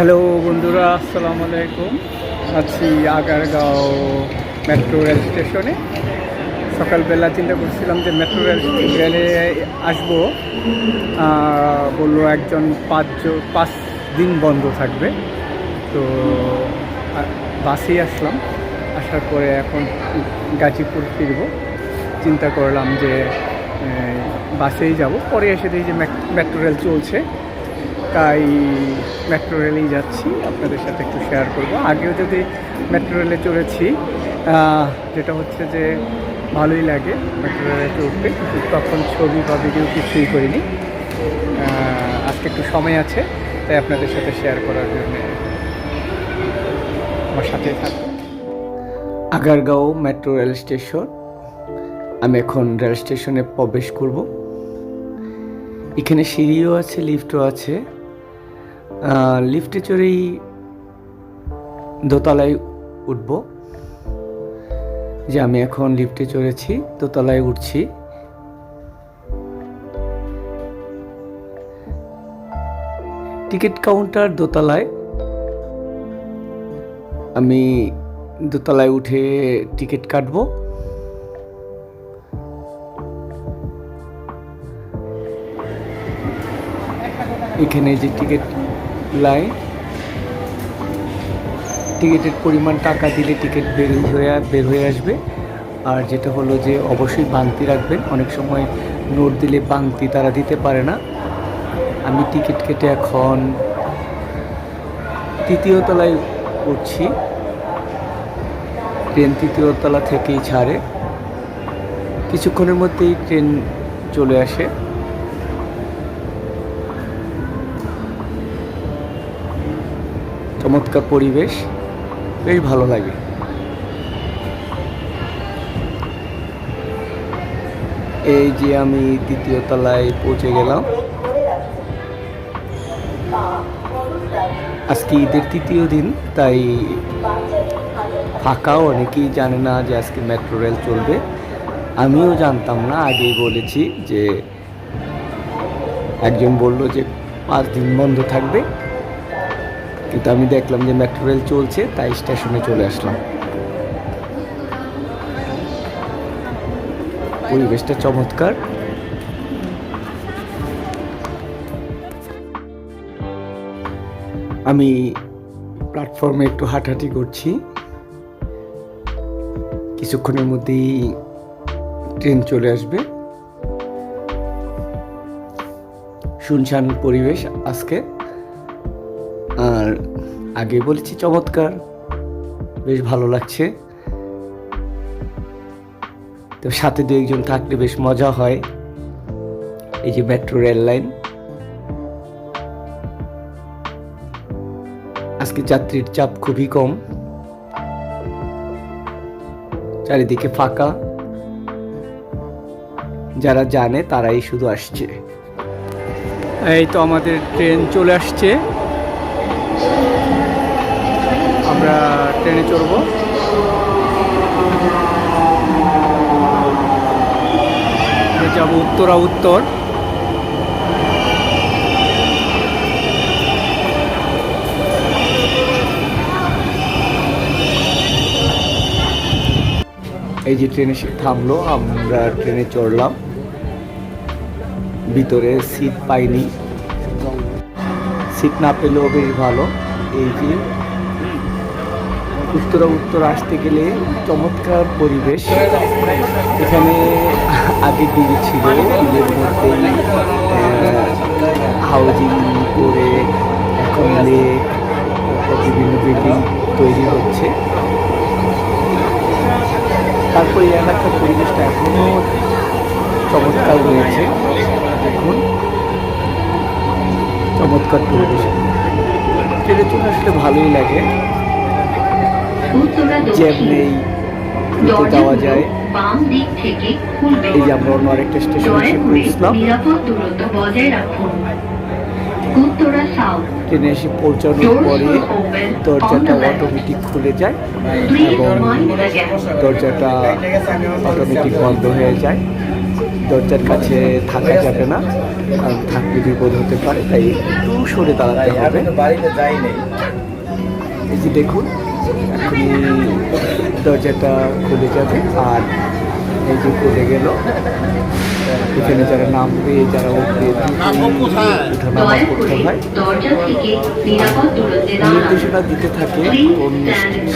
Hello বন্ধুরা, আসসালামু আলাইকুম। আছি আগারগাঁও মেট্রো রেল স্টেশনে। সকালবেলা চিন্তা করছিলাম যে মেট্রো রেল রেলে আসব। বলল একজন পাঁচজন পাঁচ দিন বন্ধ থাকবে। তো বাসেই আসলাম। আসার পরে এখন গাজীপুর ফিরবো। চিন্তা করলাম যে বাসেই যাব। পরে এসে দেখি যে মেট্রো রেল চলছে। তাই মেট্রো রেলেই যাচ্ছি। আপনাদের সাথে একটু শেয়ার করব। আগেও যদি মেট্রো রেলে চড়েছি যেটা হচ্ছে যে ভালোই লাগে মেট্রো রেলে চড়তে। কিন্তু তখন ছবি বা ভিডিও কিছুই করিনি। আজকে একটু সময় আছে, তাই আপনাদের সাথে শেয়ার করার জন্য আমার সাথে থাকুন। আগারগাঁও মেট্রো রেল স্টেশন আমি এখন রেল স্টেশনে প্রবেশ করব। এখানে সিঁড়িও আছে লিফটও আছে। লিফটে চড়েই দোতলায় উঠব। যে আমি এখন লিফটে চড়েছি, দোতলায় উঠছি। টিকিট কাউন্টার দোতলায়। আমি দোতলায় উঠে টিকিট কাটব। এখানে যে টিকিট লাইন টিকিটের পরিমাণ টাকা দিলে টিকিট বের হয়ে বের হয়ে আসবে। আর যেটা হলো যে অবশ্যই বাংতি রাখবেন। অনেক সময় নোট দিলে বাংতি তারা দিতে পারে না। আমি টিকিট কেটে এখন তৃতীয় তলায় উঠছি। ট্রেন তৃতীয় তলা থেকেই ছাড়ে। কিছুক্ষণের মধ্যেই ট্রেন চলে আসে। চমৎকার পরিবেশ, বেশ ভালো লাগে। এই যে আমি তৃতীয় তলায় পৌঁছে গেলাম। আজকে ঈদের তৃতীয় দিন, তাই ফাঁকাও অনেকেই জানে না যে আজকে মেট্রো রেল চলবে। আমিও জানতাম না আগেই বলেছি যে একজন বলল যে পাঁচ দিন বন্ধ থাকবে। কিন্তু আমি দেখলাম যে মেট্রো রেল চলছে, তাই স্টেশনে চলে আসলাম। পরিবেশটা চমৎকার। আমি প্ল্যাটফর্মে একটু হাঁটাহাঁটি করছি। কিছুক্ষণের মধ্যেই ট্রেন চলে আসবে। শুনশান পরিবেশ আজকে। আগে বলেছি, চমৎকার। বেশ ভালো লাগছে। তো সাথে দু একজন থাকলে বেশ মজা হয়। এই যে মেট্রো রেল লাইন আজকে যাত্রীর চাপ খুবই কম। চারিদিকে ফাঁকা। যারা জানে তারাই শুধু আসছে। এই তো আমাদের ট্রেন চলে আসছে। আমরা ট্রেনে চড়বো। যাব উত্তরা উত্তর। এই যে ট্রেনে থামলো, আমরা ট্রেনে চড়লাম। ভিতরে সিট পাইনি। সিট না পেলেও বেশ ভালো। এই যে উত্তরা উত্তর আসতে গেলে চমৎকার পরিবেশ। এখানে আগে দিকে ছিল দিনের মধ্যেই হাউজিং করে এখন লেক বিভিন্ন বিল্ডিং তৈরি হচ্ছে। তারপরে এই এলাকার পরিবেশটা এখনও চমৎকার রয়েছে। এখন চমৎকার পরিবেশ। ট্রেনে চলে আসলে ভালোই লাগে। জ্যাম নেই দ্রুত যাওয়া যায়। এই যে আমরা অন্য আরেকটা স্টেশন দয়া এসে পৌঁছলাম। ট্রেনে এসে পৌঁছানোর পরে দরজাটা অটোমেটিক খুলে যায় এবং দরজাটা অটোমেটিক বন্ধ হয়ে যায়। দরজার কাছে থাকা যাবে না কারণ থাকলে বিপদ হতে পারে তাই একটু সরে দাঁড়াতে হবে। বাড়িতে যাই নেই। এই যে দেখুন এখনই দরজাটা খুলে যাবে আর এই যে খুলে গেল। এখানে যারা নাম নামবে, যারা উঠবে করতে হয়। নির্দেশনা দিতে থাকে। কোন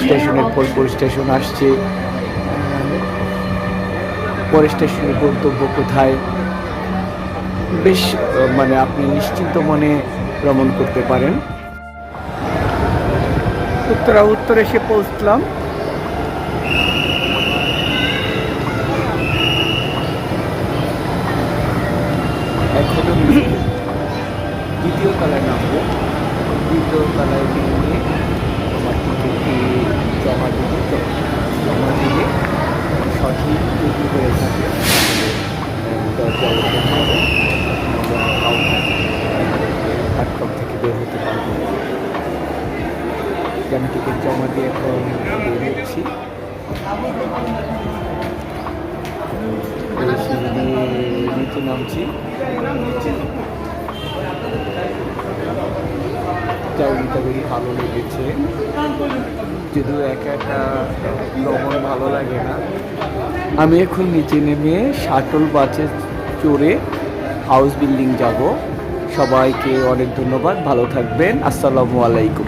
স্টেশনের পর কোন স্টেশন আসছে? পরের স্টেশনের গন্তব্য কোথায়? বেশ মানে আপনি নিশ্চিন্ত মনে ভ্রমণ করতে পারেন। উত্তরা উত্তর এসে পৌঁছলাম এখন আমি দ্বিতীয় তলায় নামবো দ্বিতীয় তলায় নেমে তোমার টিকিটটি জমা দিতে জ- জমা দিলে সঠিক যদি হয়ে থাকে দরজা ওপেন হবে আমরা কাউন্টার প্ল্যাটফর্ম থেকে বের হতে পারব আমি টিকিট জমা দিয়ে এখন বের হচ্ছি এই নিচে নামছি। জার্নিটা ভালো লেগেছে। যদিও একা একা ভ্রমণ ভালো লাগে না। আমি এখন নিচে নেমে শাটল বাসে চড়ে হাউস বিল্ডিং যাব। সবাইকে অনেক ধন্যবাদ, ভালো থাকবেন। আসসালামু আলাইকুম।